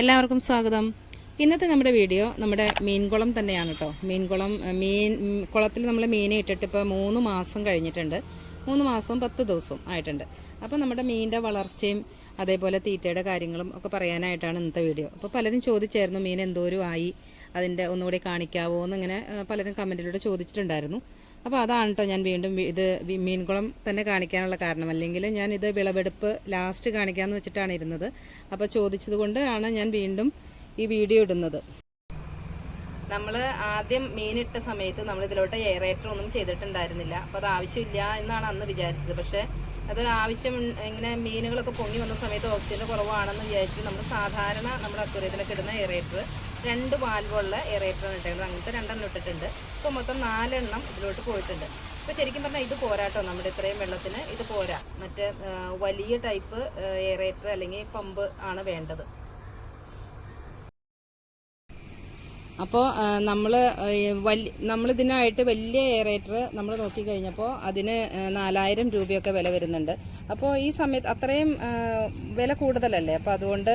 എല്ലാവർക്കും സ്വാഗതം. ഇന്നത്തെ നമ്മുടെ വീഡിയോ നമ്മുടെ മീൻകുളം തന്നെയാണ് കേട്ടോ മീൻകുളം മീൻ കുളത്തിൽ നമ്മൾ മീനെ ഇട്ടിട്ട് ഇപ്പോൾ മൂന്ന് മാസം കഴിഞ്ഞിട്ടുണ്ട്. മൂന്ന് മാസവും പത്ത് ദിവസവും ആയിട്ടുണ്ട്. അപ്പോൾ നമ്മുടെ മീനിന്റെ വളർച്ചയും അതേപോലെ തീറ്റയുടെ കാര്യങ്ങളും ഒക്കെ പറയാനായിട്ടാണ് ഇന്നത്തെ വീഡിയോ. അപ്പോൾ പലരും ചോദിച്ചായിരുന്നു മീൻ എന്തോരും ആയി അതിന്റെ ഒന്നുകൂടി കാണിക്കാവോ എന്നിങ്ങനെ പലരും കമന്റിലൂടെ ചോദിച്ചിട്ടുണ്ടായിരുന്നു. അപ്പോൾ അതാണ് കേട്ടോ ഞാൻ വീണ്ടും ഇത് മീൻകുളം തന്നെ കാണിക്കാനുള്ള കാരണം. അല്ലെങ്കിൽ ഞാൻ ഇത് വിളവെടുപ്പ് ലാസ്റ്റ് കാണിക്കാമെന്ന് വെച്ചിട്ടാണ് ഇരുന്നത്. അപ്പോൾ ചോദിച്ചത് കൊണ്ടാണ് ഞാൻ വീണ്ടും ഈ വീഡിയോ ഇടുന്നത്. നമ്മൾ ആദ്യം മീനിട്ട സമയത്ത് നമ്മൾ ഇതിലോട്ട് എയറേറ്റർ ഒന്നും ചെയ്തിട്ടുണ്ടായിരുന്നില്ല. അപ്പോൾ അത് ആവശ്യമില്ല എന്നാണ് അന്ന് വിചാരിച്ചത്. പക്ഷേ അത് ആവശ്യം ഇങ്ങനെ മീനുകളൊക്കെ പൊങ്ങി വന്ന സമയത്ത് ഓക്സിജൻ കുറവാണെന്ന് വിചാരിച്ചിട്ട് നമ്മൾ സാധാരണ നമ്മുടെ അക്വറിയത്തിലൊക്കെ ഇടുന്ന എയറേറ്റർ രണ്ട് വാൽവുള്ള എയറേറ്ററാണ് ഇട്ടേക്കുന്നത്. അങ്ങനത്തെ രണ്ടെണ്ണം ഇട്ടിട്ടുണ്ട്. ഇപ്പോൾ മൊത്തം നാലെണ്ണം ഇതിലോട്ട് പോയിട്ടുണ്ട്. ഇപ്പോൾ ശരിക്കും പറഞ്ഞാൽ ഇത് പോരാട്ടോ നമ്മുടെ ഇത്രയും വെള്ളത്തിന് ഇത് പോരാ. മറ്റേ വലിയ ടൈപ്പ് എയറേറ്റർ അല്ലെങ്കിൽ പമ്പ് ആണ് വേണ്ടത്. അപ്പോൾ നമ്മൾ വലിയ നമ്മളിതിനായിട്ട് വലിയ എയറേറ്റർ നമ്മൾ നോക്കിക്കഴിഞ്ഞപ്പോൾ അതിന് നാലായിരം രൂപയൊക്കെ വില വരുന്നുണ്ട്. അപ്പോൾ ഈ സമയത്ത് അത്രയും വില കൂടുതലല്ലേ? അപ്പോൾ അതുകൊണ്ട്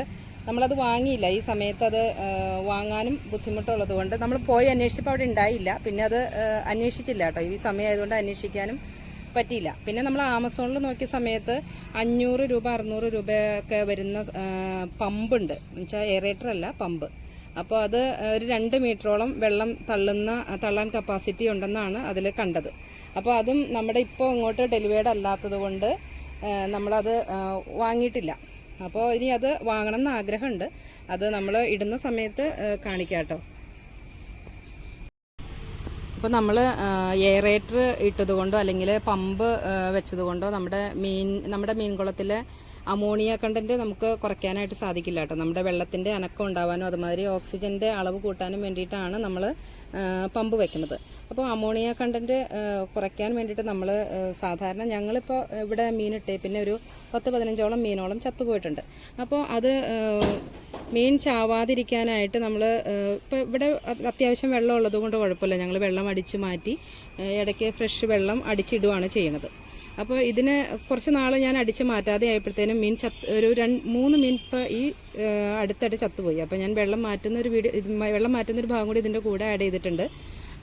നമ്മളത് വാങ്ങിയില്ല. ഈ സമയത്ത് അത് വാങ്ങാനും ബുദ്ധിമുട്ടുള്ളത് കൊണ്ട് നമ്മൾ പോയി അന്വേഷിച്ചപ്പോൾ അവിടെ ഉണ്ടായില്ല. പിന്നെ അത് അന്വേഷിച്ചില്ല കേട്ടോ. ഈ സമയമായതുകൊണ്ട് അന്വേഷിക്കാനും പറ്റിയില്ല. പിന്നെ നമ്മൾ ആമസോണിൽ നോക്കിയ സമയത്ത് അഞ്ഞൂറ് രൂപ അറുന്നൂറ് രൂപയൊക്കെ വരുന്ന പമ്പുണ്ട്. എന്നുവെച്ചാൽ എയറേറ്റർ അല്ല പമ്പ്. അപ്പോൾ അത് ഒരു രണ്ട് മീറ്ററോളം വെള്ളം തള്ളുന്ന തള്ളാൻ കപ്പാസിറ്റി ഉണ്ടെന്നാണ് അതിൽ കണ്ടത്. അപ്പോൾ അതും നമ്മുടെ ഇപ്പോൾ ഇങ്ങോട്ട് ഡെലിവേർഡ് അല്ലാത്തത് കൊണ്ട് നമ്മളത് വാങ്ങിയിട്ടില്ല. അപ്പോൾ ഇനി അത് വാങ്ങണം എന്ന് ആഗ്രഹമുണ്ട്. അത് നമ്മൾ ഇടുന്ന സമയത്ത് കാണിക്കാം കേട്ടോ ഇപ്പോൾ നമ്മൾ എയറേറ്റർ ഇട്ടതുകൊണ്ടോ അല്ലെങ്കിൽ പമ്പ് വെച്ചത് കൊണ്ടോ നമ്മുടെ മീൻ നമ്മുടെ മീൻകുളത്തിലെ അമോണിയ കണ്ടന്റ് നമുക്ക് കുറയ്ക്കാനായിട്ട് സാധിക്കില്ല കേട്ടോ. നമ്മുടെ വെള്ളത്തിന്റെ അനക്കം ഉണ്ടാവാനും അതുമാതിരി ഓക്സിജന്റെ അളവ് കൂട്ടാനും വേണ്ടിയിട്ടാണ് നമ്മൾ പമ്പ് വെക്കുന്നത്. അപ്പോൾ അമോണിയ കണ്ടന്റ് കുറയ്ക്കാൻ വേണ്ടിയിട്ട് നമ്മൾ സാധാരണ ഞങ്ങളിപ്പോൾ ഇവിടെ മീനിട്ടേ പിന്നെ ഒരു പത്ത് പതിനഞ്ചോളം മീനോളം ചത്തുപോയിട്ടുണ്ട്. അപ്പോൾ അത് മീൻ ചാവാതിരിക്കാനായിട്ട് നമ്മൾ ഇപ്പോൾ ഇവിടെ അത്യാവശ്യം വെള്ളം ഉള്ളത് കൊണ്ട് കുഴപ്പമില്ല. ഞങ്ങൾ വെള്ളം അടിച്ച് മാറ്റി ഇടയ്ക്ക് ഫ്രഷ് വെള്ളം അടിച്ചിടുകയാണ് ചെയ്യുന്നത്. അപ്പോൾ ഇതിന് കുറച്ച് നാൾ ഞാൻ അടിച്ച് മാറ്റാതെ ആയപ്പോഴത്തേനും മീൻ ചത്ത് ഒരു രണ്ട് മൂന്ന് മീൻ ഇപ്പോൾ ഈ അടുത്തടി ചത്തുപോയി. അപ്പോൾ ഞാൻ വെള്ളം മാറ്റുന്ന ഒരു വീഡിയോ വെള്ളം മാറ്റുന്ന ഒരു ഭാഗം കൂടി ഇതിന്റെ കൂടെ ആഡ് ചെയ്തിട്ടുണ്ട്.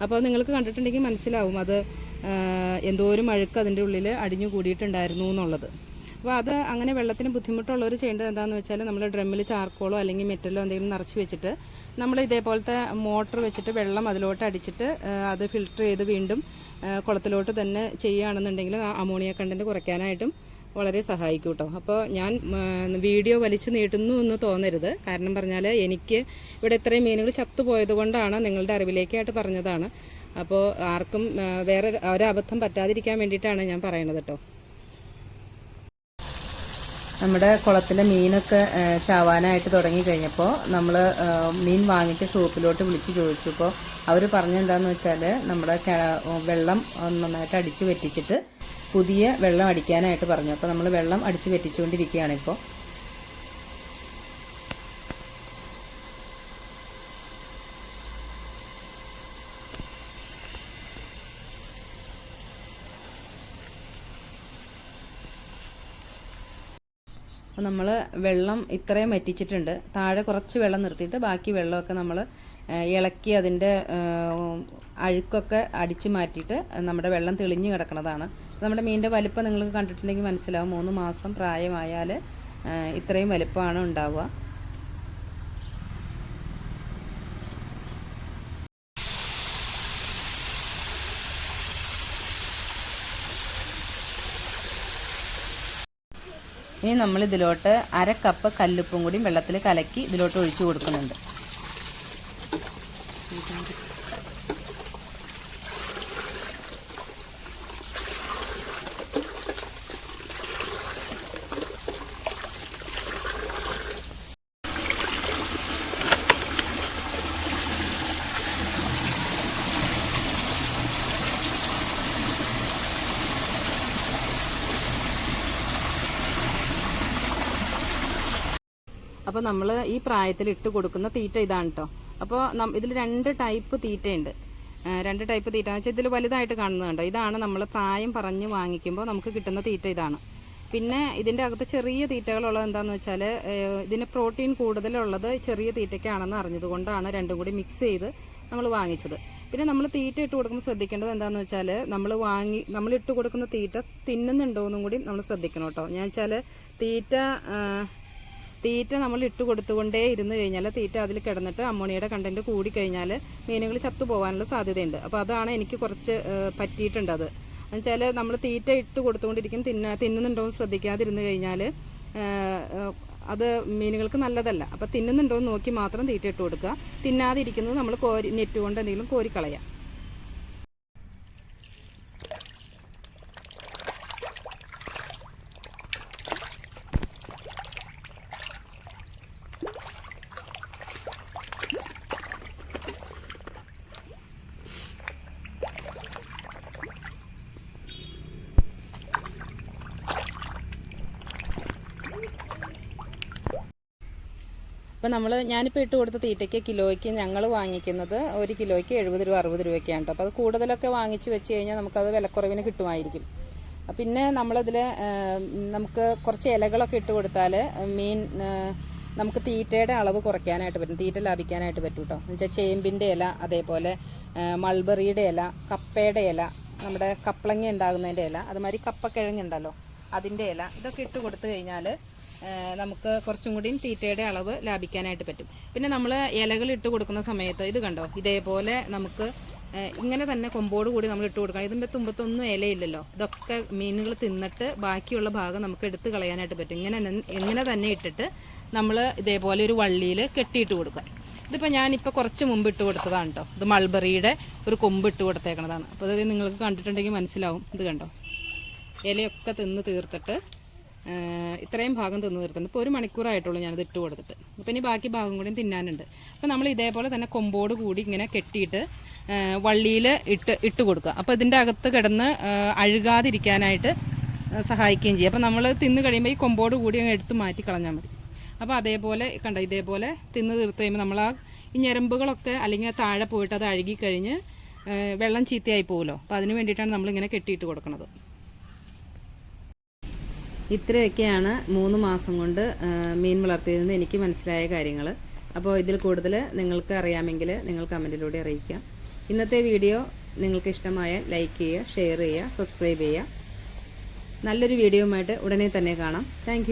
അപ്പോൾ നിങ്ങൾക്ക് കണ്ടിട്ടുണ്ടെങ്കിൽ മനസ്സിലാവും. അത് എന്തോരം അഴുക്ക് അതിന്റെ ഉള്ളിൽ അടിഞ്ഞു കൂടിയിട്ടുണ്ടായിരുന്നു എന്നുള്ളത്. അപ്പോൾ അത് അങ്ങനെ വെള്ളത്തിന് ബുദ്ധിമുട്ടുള്ളവർ ചെയ്യേണ്ടത് എന്താണെന്ന് വെച്ചാൽ നമ്മൾ ഡ്രമ്മിൽ ചാർക്കോളോ അല്ലെങ്കിൽ മെറ്റലോ എന്തെങ്കിലും നിറച്ച് വെച്ചിട്ട് നമ്മൾ ഇതേപോലത്തെ മോട്ടർ വെച്ചിട്ട് വെള്ളം അതിലോട്ട് അടിച്ചിട്ട് അത് ഫിൽട്ടർ ചെയ്ത് വീണ്ടും കുളത്തിലോട്ട് തന്നെ ചെയ്യുകയാണെന്നുണ്ടെങ്കിൽ അമോണിയ കണ്ടന്റ് കുറയ്ക്കാനായിട്ടും വളരെ സഹായിക്കും കേട്ടോ. അപ്പോൾ ഞാൻ വീഡിയോ വലിച്ചു നീട്ടുന്നു എന്ന് തോന്നരുത്. കാരണം പറഞ്ഞാൽ എനിക്ക് ഇവിടെ ഇത്രയും മീനുകൾ ചത്തുപോയത് കൊണ്ടാണ് നിങ്ങളുടെ അറിവിലേക്കായിട്ട് പറഞ്ഞതാണ്. അപ്പോൾ ആർക്കും വേറെ ഒരബദ്ധം പറ്റാതിരിക്കാൻ വേണ്ടിയിട്ടാണ് ഞാൻ പറയണത് കേട്ടോ. നമ്മുടെ കുളത്തിലെ മീനൊക്കെ ചാവാനായിട്ട് തുടങ്ങി കഴിഞ്ഞപ്പോൾ നമ്മൾ മീൻ വാങ്ങിച്ച ഷോപ്പിലോട്ട് വിളിച്ച് ചോദിച്ചപ്പോൾ അവർ പറഞ്ഞെന്താന്ന് വെച്ചാൽ നമ്മുടെ വെള്ളം നന്നായിട്ട് അടിച്ചു വെറ്റിച്ചിട്ട് പുതിയ വെള്ളം അടിക്കാനായിട്ട് പറഞ്ഞു. അപ്പോൾ നമ്മൾ വെള്ളം അടിച്ചു വെറ്റിച്ചുകൊണ്ടിരിക്കുകയാണ് ഇപ്പോൾ അപ്പോൾ നമ്മൾ വെള്ളം ഇത്രയും വറ്റിച്ചിട്ടുണ്ട്. താഴെ കുറച്ച് വെള്ളം നിർത്തിയിട്ട് ബാക്കി വെള്ളമൊക്കെ നമ്മൾ ഇളക്കി അതിന്റെ അഴുക്കൊക്കെ അടിച്ചു മാറ്റിയിട്ട് നമ്മുടെ വെള്ളം തെളിഞ്ഞു കിടക്കുന്നതാണ്. നമ്മുടെ മീനിന്റെ വലിപ്പം നിങ്ങൾക്ക് കണ്ടിട്ടുണ്ടെങ്കിൽ മനസ്സിലാവും. മൂന്ന് മാസം പ്രായമായാൽ ഇത്രയും വലിപ്പമാണ് ഉണ്ടാവുക. ഇനി നമ്മൾ ഇതിലോട്ട് അര കപ്പ് കല്ലുപ്പും കൂടി വെള്ളത്തിൽ കലക്കി ഇതിലോട്ട് ഒഴിച്ചു കൊടുക്കുന്നുണ്ട്. അപ്പോൾ നമ്മൾ ഈ പ്രായത്തിൽ ഇട്ട് കൊടുക്കുന്ന തീറ്റ ഇതാണ് കേട്ടോ അപ്പോൾ ഇതിൽ രണ്ട് ടൈപ്പ് തീറ്റയുണ്ട്. രണ്ട് ടൈപ്പ് തീറ്റ എന്ന് വെച്ചാൽ ഇതിൽ വലുതായിട്ട് കാണുന്നത് ഇതാണ് നമ്മൾ പ്രായം പറഞ്ഞ് വാങ്ങിക്കുമ്പോൾ നമുക്ക് കിട്ടുന്ന തീറ്റ ഇതാണ്. പിന്നെ ഇതിന്റെ അകത്ത് ചെറിയ തീറ്റകളുള്ളത് എന്താണെന്ന് വെച്ചാൽ ഇതിന് പ്രോട്ടീൻ കൂടുതലുള്ളത് ചെറിയ തീറ്റയ്ക്കാണെന്ന് അറിഞ്ഞതുകൊണ്ടാണ് രണ്ടും കൂടി മിക്സ് ചെയ്ത് നമ്മൾ വാങ്ങിച്ചത്. പിന്നെ നമ്മൾ തീറ്റ ഇട്ട് കൊടുക്കുമ്പോൾ ശ്രദ്ധിക്കേണ്ടത് എന്താണെന്ന് വെച്ചാൽ നമ്മൾ വാങ്ങി നമ്മൾ ഇട്ട് കൊടുക്കുന്ന തീറ്റ തിന്നുന്നുണ്ടോ എന്നും കൂടി നമ്മൾ ശ്രദ്ധിക്കണം കേട്ടോ ഞാൻ വെച്ചാൽ തീറ്റ തീറ്റ നമ്മൾ ഇട്ട് കൊടുത്തുകൊണ്ടേ ഇരുന്ന് കഴിഞ്ഞാൽ തീറ്റ അതിൽ കിടന്നിട്ട് അമ്മോണിയുടെ കണ്ടന്റ് കൂടി കഴിഞ്ഞാൽ മീനുകൾ ചത്തുപോകാനുള്ള സാധ്യതയുണ്ട്. അപ്പോൾ അതാണ് എനിക്ക് കുറച്ച് പറ്റിയിട്ടുണ്ട് അത്. എന്നുവെച്ചാൽ നമ്മൾ തീറ്റ ഇട്ട് കൊടുത്തുകൊണ്ടിരിക്കും തിന്ന തിന്നുന്നുണ്ടോ എന്ന് ശ്രദ്ധിക്കാതിരുന്ന് കഴിഞ്ഞാൽ അത് മീനുകൾക്ക് നല്ലതല്ല. അപ്പോൾ തിന്നുന്നുണ്ടോ എന്ന് നോക്കി മാത്രം തീറ്റ ഇട്ട് കൊടുക്കുക. തിന്നാതിരിക്കുന്നത് നമ്മൾ കോരി നെറ്റ് കൊണ്ട് എന്തെങ്കിലും കോരിക്കളയാം. അപ്പോൾ നമ്മൾ ഞാനിപ്പോൾ ഇട്ട് കൊടുത്ത തീറ്റയ്ക്ക് കിലോയ്ക്ക് ഞങ്ങൾ വാങ്ങിക്കുന്നത് ഒരു കിലോയ്ക്ക് എഴുപത് രൂപ അറുപത് രൂപയ്ക്കാണ് അപ്പോൾ അത് കൂടുതലൊക്കെ വാങ്ങിച്ച് വെച്ച് കഴിഞ്ഞാൽ നമുക്കത് വിലക്കുറവിന് കിട്ടുമായിരിക്കും. പിന്നെ നമ്മളതിൽ നമുക്ക് കുറച്ച് ഇലകളൊക്കെ ഇട്ട് കൊടുത്താൽ മീൻ നമുക്ക് തീറ്റയുടെ അളവ് കുറയ്ക്കാനായിട്ട് പറ്റും. തീറ്റ ലാഭിക്കാനായിട്ട് പറ്റും കേട്ടോ എന്ന് വെച്ചാൽ ചേമ്പിന്റെ ഇല അതേപോലെ മൾബറിയുടെ ഇല കപ്പയുടെ ഇല നമ്മുടെ കപ്പളങ്ങ ഉണ്ടാകുന്നതിന്റെ ഇല അതുമാതിരി കപ്പക്കിഴങ്ങുണ്ടല്ലോ അതിന്റെ ഇല ഇതൊക്കെ ഇട്ട് കൊടുത്തു കഴിഞ്ഞാൽ നമുക്ക് കുറച്ചും കൂടിയും തീറ്റയുടെ അളവ് ലാഭിക്കാനായിട്ട് പറ്റും. പിന്നെ നമ്മൾ ഇലകൾ ഇട്ട് കൊടുക്കുന്ന സമയത്ത് ഇത് കണ്ടോ? ഇതേപോലെ നമുക്ക് ഇങ്ങനെ തന്നെ കൊമ്പോട് കൂടി നമ്മൾ ഇട്ട് കൊടുക്കണം. ഇതിന്റെ തുമ്പത്തൊന്നും ഇലയില്ലല്ലോ. ഇതൊക്കെ മീനുകൾ തിന്നിട്ട് ബാക്കിയുള്ള ഭാഗം നമുക്ക് എടുത്ത് കളയാനായിട്ട് പറ്റും. ഇങ്ങനെ ഇങ്ങനെ തന്നെ ഇട്ടിട്ട് നമ്മൾ ഇതേപോലെ ഒരു വള്ളിയിൽ കെട്ടിയിട്ട് കൊടുക്കുക. ഇതിപ്പോൾ ഞാനിപ്പോൾ കുറച്ച് മുമ്പ് ഇട്ട് കൊടുത്തതാണ് കേട്ടോ. ഇത് മൾബറിയുടെ ഒരു കൊമ്പ് ഇട്ട് കൊടുത്തേക്കണതാണ്. അപ്പോൾ അതായത് നിങ്ങൾക്ക് കണ്ടിട്ടുണ്ടെങ്കിൽ മനസ്സിലാവും. ഇത് കണ്ടോ? ഇലയൊക്കെ തിന്ന് തീർത്തിട്ട് ഇത്രയും ഭാഗം തിന്ന് തീർത്തിട്ടുണ്ട്. ഇപ്പോൾ ഒരു മണിക്കൂറായിട്ടുള്ളൂ ഞാനത് ഇട്ട് കൊടുത്തിട്ട്. അപ്പോൾ ഇനി ബാക്കി ഭാഗം കൂടി തിന്നാനുണ്ട്. അപ്പോൾ നമ്മൾ ഇതേപോലെ തന്നെ കൊമ്പോട് കൂടി ഇങ്ങനെ കെട്ടിയിട്ട് വള്ളിയിൽ ഇട്ട് ഇട്ട് കൊടുക്കുക. അപ്പോൾ ഇതിന്റെ അകത്ത് കിടന്ന് അഴുകാതിരിക്കാനായിട്ട് സഹായിക്കുകയും ചെയ്യും. അപ്പോൾ നമ്മൾ തിന്ന് കഴിയുമ്പോൾ ഈ കൊമ്പോട് കൂടി അങ്ങ് എടുത്ത് മാറ്റി കളഞ്ഞാൽ മതി. അപ്പോൾ അതേപോലെ കണ്ട ഇതേപോലെ തിന്ന് തീർത്ത് കഴിയുമ്പോൾ നമ്മൾ ആ ഈ ഞരമ്പുകളൊക്കെ അല്ലെങ്കിൽ താഴെ പോയിട്ട് അത് അഴുകി കഴിഞ്ഞ് വെള്ളം ചീത്തയായി പോകുമല്ലോ അപ്പോൾ അതിന് വേണ്ടിയിട്ടാണ് നമ്മളിങ്ങനെ കെട്ടിയിട്ട് കൊടുക്കുന്നത് ഇത്രയൊക്കെയാണ് മൂന്ന് മാസം കൊണ്ട് മീൻ വളർത്തിയതിൽ നിന്ന് എനിക്ക് മനസ്സിലായ കാര്യങ്ങൾ. അപ്പോൾ ഇതിൽ കൂടുതൽ നിങ്ങൾക്ക് അറിയാമെങ്കിൽ നിങ്ങൾ കമന്റിലൂടെ അറിയിക്കാം ഇന്നത്തെ വീഡിയോ നിങ്ങൾക്ക് ഇഷ്ടമായാൽ ലൈക്ക് ചെയ്യുക ഷെയർ ചെയ്യുക സബ്സ്ക്രൈബ് ചെയ്യുക. നല്ലൊരു വീഡിയോയുമായിട്ട് ഉടനെ തന്നെ കാണാം. താങ്ക്